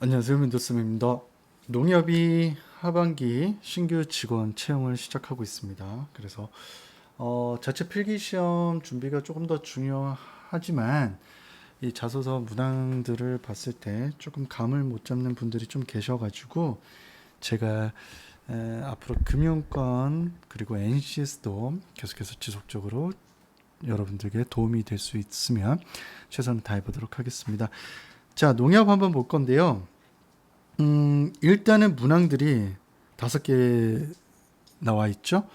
안녕하세요. 민도스입니다. 농협이 하반기 신규 직원 채용을 시작하고 있습니다. 그래서 어, 자체 필기 시험 준비가 조금 더 중요하지만 이 자소서 문항들을 봤을 때 조금 감을 못 잡는 분들이 좀 계셔가지고 제가 에, 앞으로 금융권 그리고 NCS도 계속해서 지속적으로 여러분들에게 도움이 될 수 있으면 최선을 다해 보도록 하겠습니다. 자, 농협 한번 볼 건데요. 음, 일단은 문항들이 다섯 개 나와 있죠.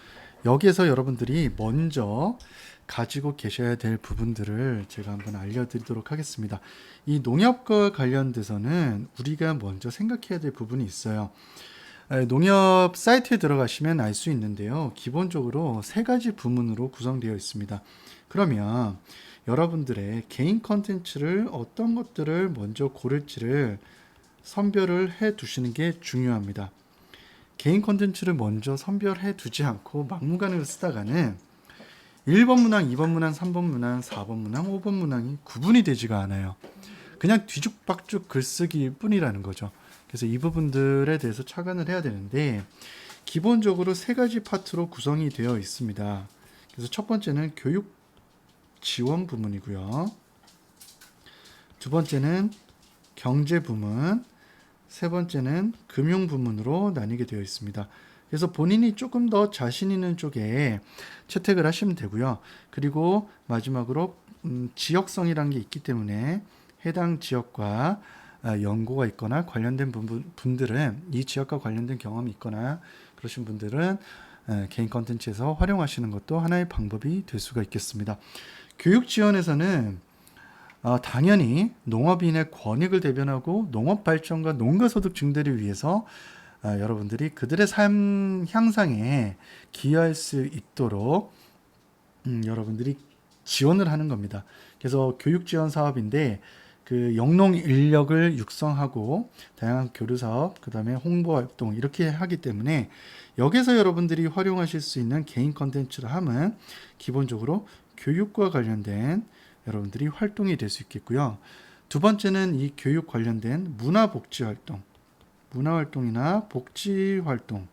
여기에서 여러분들이 먼저 가지고 계셔야 될 부분들을 제가 한번 알려드리도록 하겠습니다. 이 농협과 관련돼서는 우리가 먼저 생각해야 될 부분이 있어요. 에, 농협 사이트에 들어가시면 알 수 있는데요. 기본적으로 세 가지 부문으로 구성되어 있습니다. 그러면 여러분들의 개인 컨텐츠를 어떤 것들을 먼저 고를지를 선별을 해 두시는 게 중요합니다. 개인 컨텐츠를 먼저 선별해 두지 않고 막무가내로 쓰다가는 1번 문항, 2번 문항, 3번 문항, 4번 문항, 5번 문항이 구분이 되지가 않아요. 그냥 뒤죽박죽 글쓰기 뿐이라는 거죠. 그래서 이 부분들에 대해서 착안을 해야 되는데 기본적으로 세 가지 파트로 구성이 되어 있습니다. 그래서 첫 번째는 교육 지원 부문이고요. 두 번째는 경제 부문, 세 번째는 금융 부문으로 나뉘게 되어 있습니다. 그래서 본인이 조금 더 자신 있는 쪽에 채택을 하시면 되고요. 그리고 마지막으로 음, 지역성이라는 게 있기 때문에 해당 지역과 아, 연고가 있거나 관련된 분- 분들은 이 지역과 관련된 경험이 있거나 그러신 분들은 에, 개인 컨텐츠에서 활용하시는 것도 하나의 방법이 될 수가 있겠습니다. 교육 지원에서는 어, 당연히 농업인의 권익을 대변하고 농업 발전과 농가 소득 증대를 위해서 어, 여러분들이 그들의 삶 향상에 기여할 수 있도록 음, 여러분들이 지원을 하는 겁니다. 그래서 교육 지원 사업인데 그 영농 인력을 육성하고 다양한 교류 사업, 그다음에 홍보 활동 이렇게 하기 때문에 여기서 여러분들이 활용하실 수 있는 개인 컨텐츠를 하면 기본적으로 교육과 관련된 여러분들이 활동이 될 수 있겠고요. 두 번째는 이 교육 관련된 문화 복지 활동, 문화 활동이나 복지 활동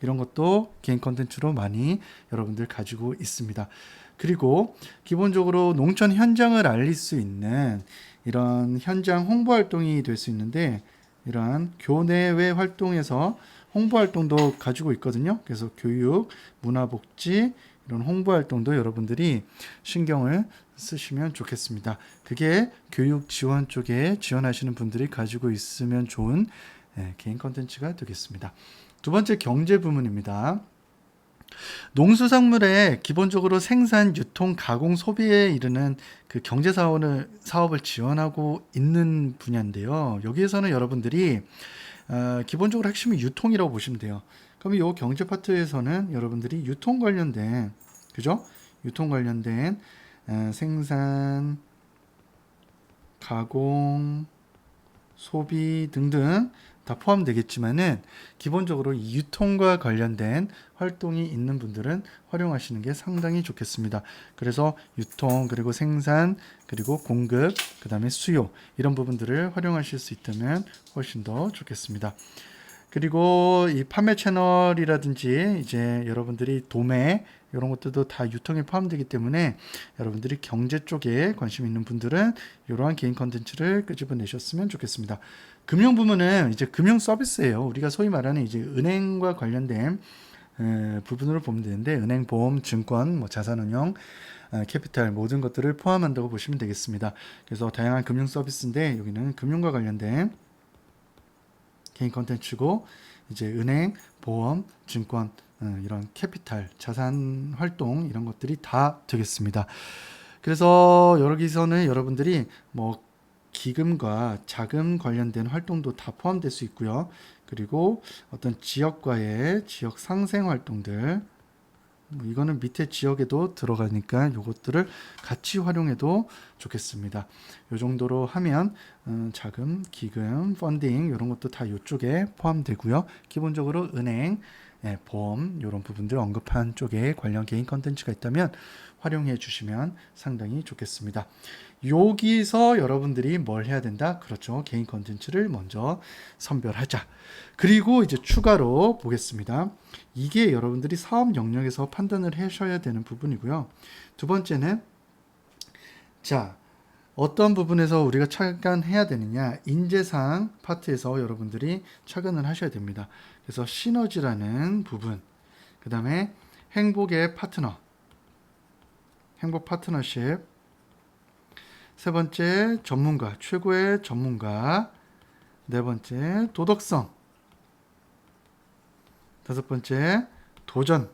이런 것도 개인 컨텐츠로 많이 여러분들 가지고 있습니다. 그리고 기본적으로 농촌 현장을 알릴 수 있는 이런 현장 홍보 활동이 될 수 있는데 이러한 교내외 활동에서 홍보 활동도 가지고 있거든요. 그래서 교육, 문화복지 이런 홍보 활동도 여러분들이 신경을 쓰시면 좋겠습니다. 그게 교육 지원 쪽에 지원하시는 분들이 가지고 있으면 좋은 예, 개인 컨텐츠가 되겠습니다. 두 번째 경제 부문입니다. 농수산물의 기본적으로 생산, 유통, 가공, 소비에 이르는 그 경제 사업을 사업을 지원하고 있는 분야인데요. 여기에서는 여러분들이 어, 기본적으로 핵심이 유통이라고 보시면 돼요. 그럼 이 경제 파트에서는 여러분들이 유통 관련된 그죠? 유통 관련된 어, 생산, 가공, 소비 등등 다 포함되겠지만은 기본적으로 이 유통과 관련된 활동이 있는 분들은 활용하시는 게 상당히 좋겠습니다. 그래서 유통 그리고 생산 그리고 공급 그 다음에 수요 이런 부분들을 활용하실 수 있다면 훨씬 더 좋겠습니다. 그리고 이 판매 채널이라든지 이제 여러분들이 도매 이런 것들도 다 유통에 포함되기 때문에 여러분들이 경제 쪽에 관심 있는 분들은 이러한 개인 컨텐츠를 끄집어내셨으면 좋겠습니다. 금융 부문은 이제 금융 서비스예요. 우리가 소위 말하는 이제 은행과 관련된 에, 부분으로 보면 되는데 은행, 보험, 증권, 뭐 자산운용, 어, 캐피탈 모든 것들을 포함한다고 보시면 되겠습니다. 그래서 다양한 금융 서비스인데 여기는 금융과 관련된 개인 컨텐츠고 이제 은행, 보험, 증권 어, 이런 캐피탈, 자산 활동 이런 것들이 다 되겠습니다. 그래서 여기서는 여러분들이 뭐 기금과 자금 관련된 활동도 다 포함될 수 있고요. 그리고 어떤 지역과의 지역 상생 활동들 뭐 이거는 밑에 지역에도 들어가니까 이것들을 같이 활용해도 좋겠습니다. 이 정도로 하면 음, 자금, 기금, 펀딩 이런 것도 다 이쪽에 포함되고요. 기본적으로 은행, 예, 보험 이런 부분들 언급한 쪽에 관련 개인 컨텐츠가 있다면 활용해 주시면 상당히 좋겠습니다. 여기서 여러분들이 뭘 해야 된다? 그렇죠. 개인 컨텐츠를 먼저 선별하자. 그리고 이제 추가로 보겠습니다. 이게 여러분들이 사업 영역에서 판단을 하셔야 되는 부분이고요. 두 번째는 자, 어떤 부분에서 우리가 착안해야 되느냐? 인재상 파트에서 여러분들이 착안을 하셔야 됩니다. 그래서 시너지라는 부분, 그 다음에 행복의 파트너, 행복 파트너십, 세 번째 전문가, 최고의 전문가, 네 번째 도덕성, 다섯 번째 도전.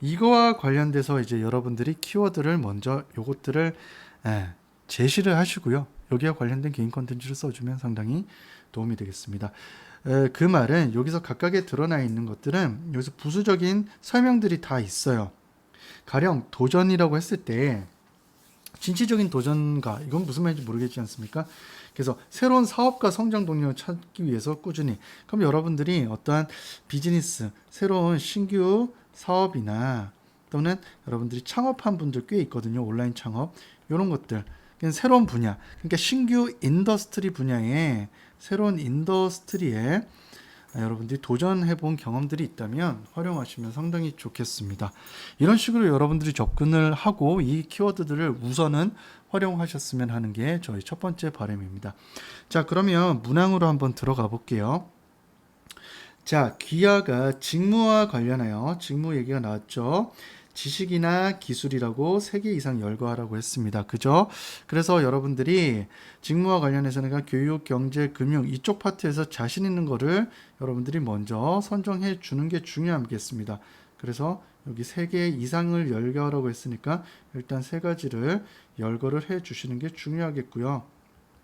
이거와 관련돼서 이제 여러분들이 키워드를 먼저 요것들을 예, 제시를 하시고요. 여기와 관련된 개인 컨텐츠를 써주면 상당히 도움이 되겠습니다. 에, 그 말은 여기서 각각에 드러나 있는 것들은 여기서 부수적인 설명들이 다 있어요. 가령 도전이라고 했을 때 진취적인 도전가 이건 무슨 말인지 모르겠지 않습니까? 그래서 새로운 사업과 성장 동력을 찾기 위해서 꾸준히. 그럼 여러분들이 어떠한 비즈니스 새로운 신규 사업이나 또는 여러분들이 창업한 분들 꽤 있거든요. 온라인 창업. 이런 것들. 새로운 분야. 그러니까 신규 인더스트리 분야에 새로운 인더스트리에 여러분들이 도전해 본 경험들이 있다면 활용하시면 상당히 좋겠습니다. 이런 식으로 여러분들이 접근을 하고 이 키워드들을 우선은 활용하셨으면 하는 게 저희 첫 번째 바람입니다. 자, 그러면 문항으로 한번 들어가 볼게요. 자, 귀하가 직무와 관련하여 직무 얘기가 나왔죠. 지식이나 기술이라고 세개 이상 열거하라고 했습니다. 그죠? 그래서 여러분들이 직무와 관련해서는 교육, 경제, 금융 이쪽 파트에서 자신 있는 거를 여러분들이 먼저 선정해 주는 게 중요하겠습니다. 그래서 여기 세개 이상을 열거하라고 했으니까 일단 세 가지를 열거를 해 주시는 게 중요하겠고요.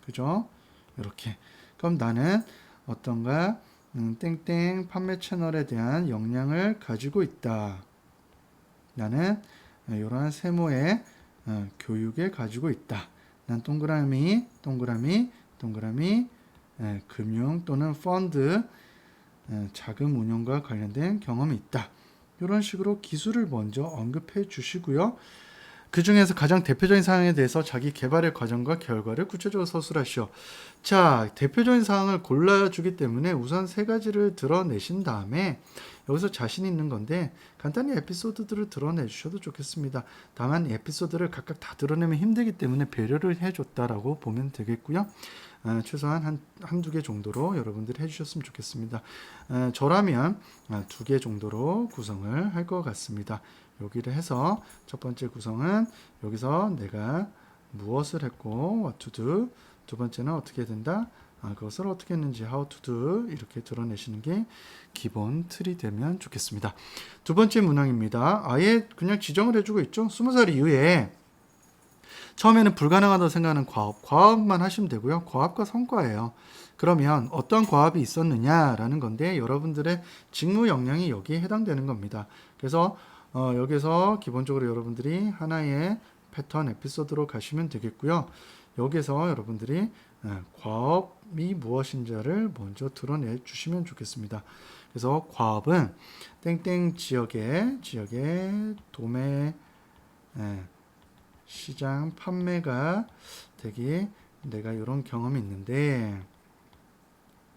그죠? 이렇게. 그럼 나는 어떤가? 음, 땡땡 판매 채널에 대한 역량을 가지고 있다. 나는 이러한 세모의 어, 교육에 가지고 있다. 난 동그라미, 동그라미, 동그라미, 에, 금융 또는 펀드, 에, 자금 운용과 관련된 경험이 있다. 이런 식으로 기술을 먼저 언급해 주시고요. 그 중에서 가장 대표적인 사항에 대해서 자기 개발의 과정과 결과를 구체적으로 서술하시오. 자, 대표적인 사항을 골라주기 때문에 우선 세 가지를 드러내신 다음에 여기서 자신 있는 건데 간단히 에피소드들을 드러내 주셔도 좋겠습니다. 다만 에피소드를 각각 다 드러내면 힘들기 때문에 배려를 해줬다라고 보면 되겠고요. 어, 최소한 한, 한두 개 정도로 여러분들이 해주셨으면 좋겠습니다. 어, 저라면 어, 두개 정도로 구성을 할 것 같습니다. 여기를 해서 첫 번째 구성은 여기서 내가 무엇을 했고 what to do 두 번째는 어떻게 된다 아, 그것을 어떻게 했는지 how to do 이렇게 드러내시는 게 기본 틀이 되면 좋겠습니다. 두 번째 문항입니다. 아예 그냥 지정을 해주고 있죠. 스무 살 이후에 처음에는 불가능하다고 생각하는 과업, 과업만 하시면 되고요. 과업과 성과예요. 그러면 어떤 과업이 있었느냐라는 건데 여러분들의 직무 역량이 여기에 해당되는 겁니다. 그래서 어, 여기서 기본적으로 여러분들이 하나의 패턴 에피소드로 가시면 되겠고요. 여기서 여러분들이 예, 과업이 무엇인지를 먼저 드러내 주시면 좋겠습니다. 그래서 과업은 땡땡 지역의 지역의 도매 예, 시장 판매가 되기 내가 이런 경험이 있는데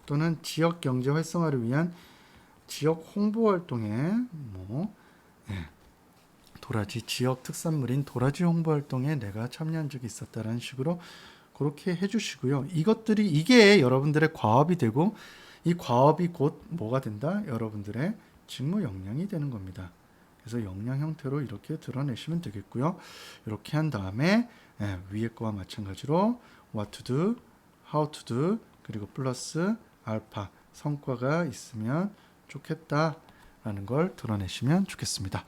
또는 지역 경제 활성화를 위한 지역 홍보 활동에 뭐 예, 도라지 지역 특산물인 도라지 홍보 활동에 내가 참여한 적이 있었다라는 식으로 그렇게 해주시고요. 이것들이 이게 여러분들의 과업이 되고 이 과업이 곧 뭐가 된다? 여러분들의 직무 역량이 되는 겁니다. 그래서 역량 형태로 이렇게 드러내시면 되겠고요. 이렇게 한 다음에 예, 위에 거와 마찬가지로 what to do, how to do 그리고 플러스 알파 성과가 있으면 좋겠다. 라는 걸 드러내시면 좋겠습니다.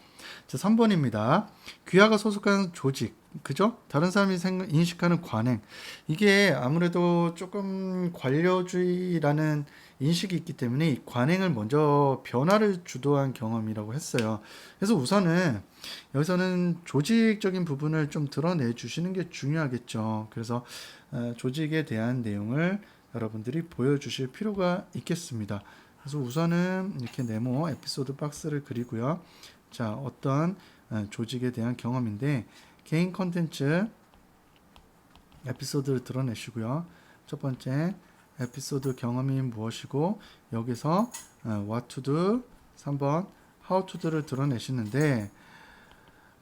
자, 3번입니다. 귀하가 소속한 조직, 그죠? 다른 사람이 생각, 인식하는 관행. 이게 아무래도 조금 관료주의라는 인식이 있기 때문에 이 관행을 먼저 변화를 주도한 경험이라고 했어요. 그래서 우선은 여기서는 조직적인 부분을 좀 드러내 주시는 게 중요하겠죠. 그래서 어, 조직에 대한 내용을 여러분들이 보여주실 필요가 있겠습니다. 그래서 우선은 이렇게 네모 에피소드 박스를 그리고요. 자, 어떤 어, 조직에 대한 경험인데 개인 컨텐츠 에피소드를 드러내시고요. 첫 번째 에피소드 경험이 무엇이고 여기서 어, what to do 3번 how to do를 드러내시는데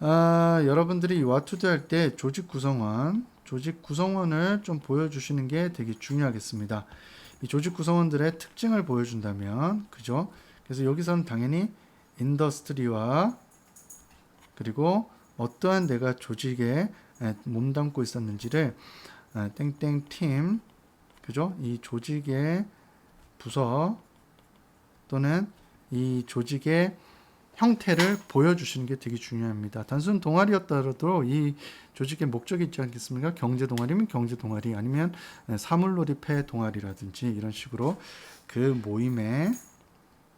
아, 여러분들이 이 what to do 할 때 조직 구성원 조직 구성원을 좀 보여주시는 게 되게 중요하겠습니다. 이 조직 구성원들의 특징을 보여준다면 그죠? 그래서 여기서는 당연히 인더스트리와 그리고 어떠한 내가 조직에 에, 몸담고 있었는지를 에, 땡땡 팀 그죠? 이 조직의 부서 또는 이 조직의 형태를 보여주시는 게 되게 중요합니다. 단순 동아리였더라도 이 조직의 목적이 있지 않겠습니까? 경제 동아리면 경제 동아리 아니면 사물놀이패 동아리라든지 이런 식으로 그 모임의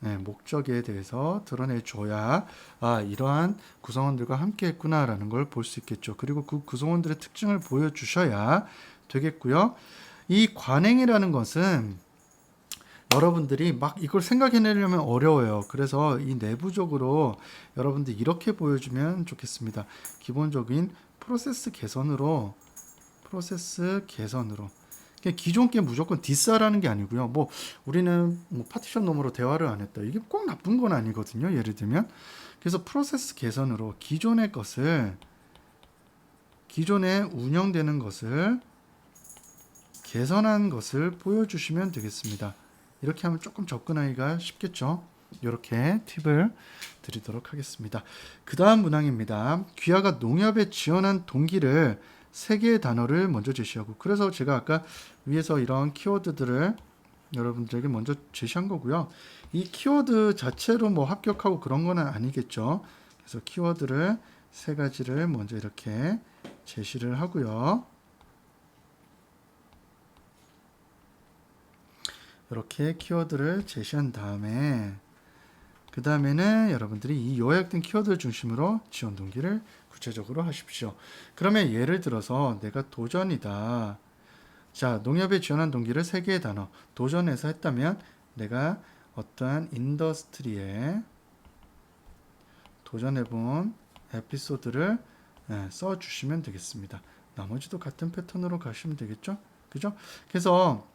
네, 목적에 대해서 드러내줘야 아 이러한 구성원들과 함께했구나라는 걸 볼 수 있겠죠. 그리고 그 구성원들의 특징을 보여주셔야 되겠고요. 이 관행이라는 것은 여러분들이 막 이걸 생각해내려면 어려워요. 그래서 이 내부적으로 여러분들 이렇게 보여주면 좋겠습니다. 기본적인 프로세스 개선으로 프로세스 개선으로 기존 게 무조건 디스하라는 게 아니고요. 뭐 우리는 뭐 파티션 너머로 대화를 안 했다. 이게 꼭 나쁜 건 아니거든요. 예를 들면 그래서 프로세스 개선으로 기존의 것을 기존에 운영되는 것을 개선한 것을 보여주시면 되겠습니다. 이렇게 하면 조금 접근하기가 쉽겠죠. 이렇게 팁을 드리도록 하겠습니다. 그 다음 문항입니다. 귀하가 농협에 지원한 동기를 세 개의 단어를 먼저 제시하고 그래서 제가 아까 위에서 이런 키워드들을 여러분들에게 먼저 제시한 거고요. 이 키워드 자체로 뭐 합격하고 그런 거는 아니겠죠. 그래서 키워드를 세 가지를 먼저 이렇게 제시를 하고요. 이렇게 키워드를 제시한 다음에 그 다음에는 여러분들이 이 요약된 키워드를 중심으로 지원 동기를 구체적으로 하십시오. 그러면 예를 들어서 내가 도전이다. 자, 농협에 지원한 동기를 세 개의 단어 도전해서 했다면 내가 어떠한 인더스트리에 도전해본 에피소드를 예, 써주시면 되겠습니다. 나머지도 같은 패턴으로 가시면 되겠죠? 그죠? 그래서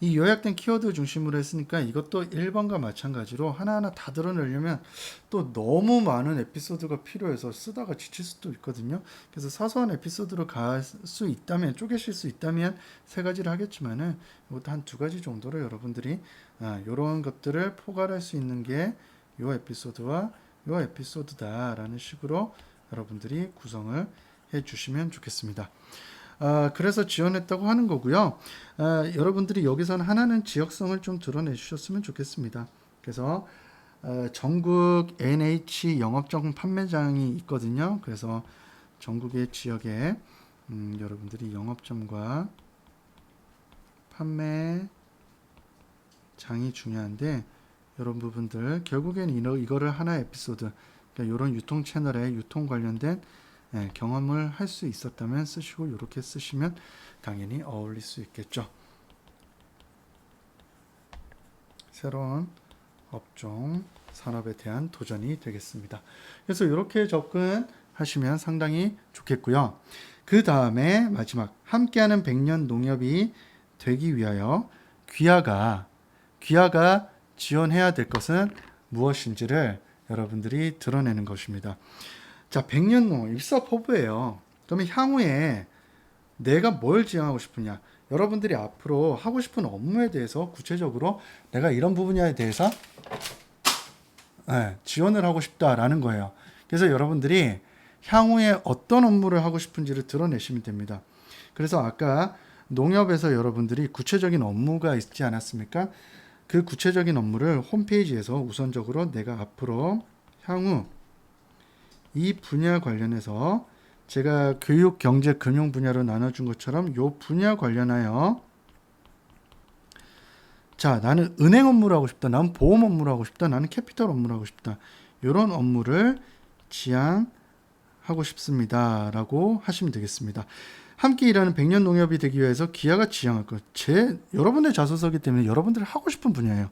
이 요약된 키워드 중심으로 했으니까 이것도 1번과 마찬가지로 하나하나 다 드러내려면 또 너무 많은 에피소드가 필요해서 쓰다가 지칠 수도 있거든요. 그래서 사소한 에피소드로 갈 수 있다면 쪼개실 수 있다면 세 가지를 하겠지만은 이것도 한 두 가지 정도로 여러분들이 아, 이런 것들을 포괄할 수 있는 게이 에피소드와 이 에피소드다라는 식으로 여러분들이 구성을 해 주시면 좋겠습니다. 아, 그래서 지원했다고 하는 거고요. 아, 여러분들이 여기서는 하나는 지역성을 좀 드러내 주셨으면 좋겠습니다. 그래서 어, 전국 NH 영업정 판매장이 있거든요. 그래서 전국의 지역에 음, 여러분들이 영업점과 판매장이 중요한데 이런 부분들 결국엔 이거, 이거를 하나 에피소드 그러니까 이런 유통 채널에 유통 관련된 예, 경험을 할 수 있었다면 쓰시고 이렇게 쓰시면 당연히 어울릴 수 있겠죠. 새로운 업종 산업에 대한 도전이 되겠습니다. 그래서 이렇게 접근하시면 상당히 좋겠고요. 그 다음에 마지막 함께하는 백년 농협이 되기 위하여 귀하가 귀하가 지원해야 될 것은 무엇인지를 여러분들이 드러내는 것입니다. 자, 백년농 일사포부예요. 그러면 향후에 내가 뭘 지향하고 싶으냐? 여러분들이 앞으로 하고 싶은 업무에 대해서 구체적으로 내가 이런 부분에 대해서 네, 지원을 하고 싶다라는 거예요. 그래서 여러분들이 향후에 어떤 업무를 하고 싶은지를 드러내시면 됩니다. 그래서 아까 농협에서 여러분들이 구체적인 업무가 있지 않았습니까? 그 구체적인 업무를 홈페이지에서 우선적으로 내가 앞으로 향후 이 분야 관련해서 제가 교육, 경제, 금융 분야로 나눠준 것처럼 이 분야 관련하여 자 나는 은행 업무를 하고 싶다, 나는 보험 업무를 하고 싶다, 나는 캐피털 업무를 하고 싶다 이런 업무를 지향하고 싶습니다 라고 하시면 되겠습니다. 함께 일하는 백년 농협이 되기 위해서 기아가 지향할 것. 제 여러분의 자소서기 때문에 여러분들이 하고 싶은 분야예요.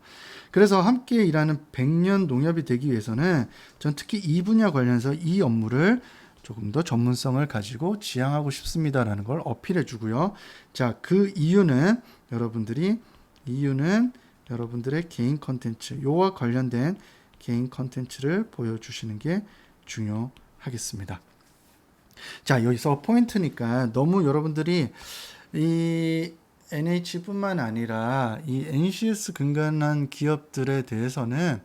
그래서 함께 일하는 백년 농협이 되기 위해서는 전 특히 이 분야 관련해서 이 업무를 조금 더 전문성을 가지고 지향하고 싶습니다라는 걸 어필해 주고요. 자, 그 이유는 여러분들이 이유는 여러분들의 개인 컨텐츠 요와 관련된 개인 컨텐츠를 보여주시는 게 중요하겠습니다. 자, 여기서 포인트니까 너무 여러분들이 이 NH뿐만 아니라 이 NCS 근간한 기업들에 대해서는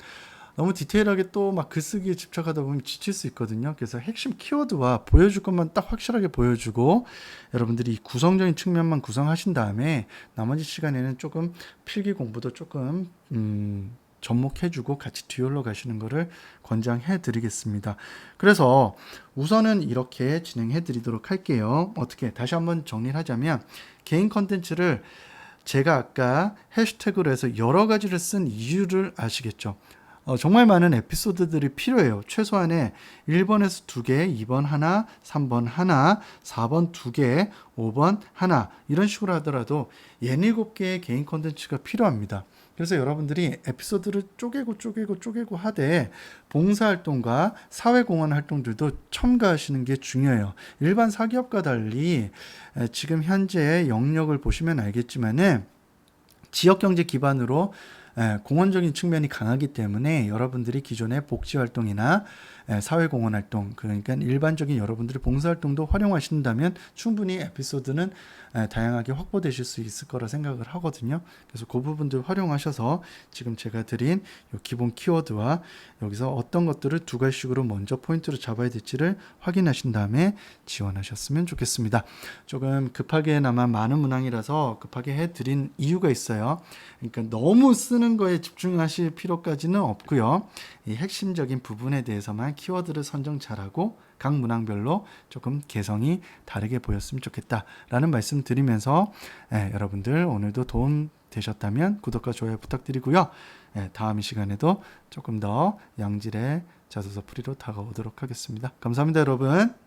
너무 디테일하게 또 막 글쓰기에 집착하다 보면 지칠 수 있거든요. 그래서 핵심 키워드와 보여줄 것만 딱 확실하게 보여주고 여러분들이 이 구성적인 측면만 구성하신 다음에 나머지 시간에는 조금 필기 공부도 조금 음, 접목해주고 같이 듀얼로 가시는 거를 권장해 드리겠습니다. 그래서 우선은 이렇게 진행해 드리도록 할게요. 어떻게 다시 한번 정리를 하자면 개인 컨텐츠를 제가 아까 해시태그로 해서 여러 가지를 쓴 이유를 아시겠죠? 어, 정말 많은 에피소드들이 필요해요. 최소한의 1번에서 2개, 2번 하나, 3번 하나, 4번 2개, 5번 하나 이런 식으로 하더라도 67개의 개인 컨텐츠가 필요합니다. 그래서 여러분들이 에피소드를 쪼개고 쪼개고 쪼개고 하되 봉사활동과 사회공헌 활동들도 첨가하시는 게 중요해요. 일반 사기업과 달리 에, 지금 현재 영역을 보시면 알겠지만은 지역경제 기반으로 에, 공헌적인 측면이 강하기 때문에 여러분들이 기존의 복지활동이나 에, 사회공헌 활동 그러니까 일반적인 여러분들의 봉사활동도 활용하신다면 충분히 에피소드는 에, 다양하게 확보되실 수 있을 거라 생각을 하거든요. 그래서 그 부분들 활용하셔서 지금 제가 드린 요 기본 키워드와 여기서 어떤 것들을 두 가지씩으로 먼저 포인트로 잡아야 될지를 확인하신 다음에 지원하셨으면 좋겠습니다. 조금 급하게나마 많은 문항이라서 급하게 해드린 이유가 있어요. 그러니까 너무 쓰는 거에 집중하실 필요까지는 없고요. 이 핵심적인 부분에 대해서만 키워드를 선정 잘하고 각 문항별로 조금 개성이 다르게 보였으면 좋겠다라는 말씀 드리면서 예, 여러분들 오늘도 도움 되셨다면 구독과 좋아요 부탁드리고요. 예, 다음 시간에도 조금 더 양질의 자소서 풀이로 다가오도록 하겠습니다. 감사합니다, 여러분.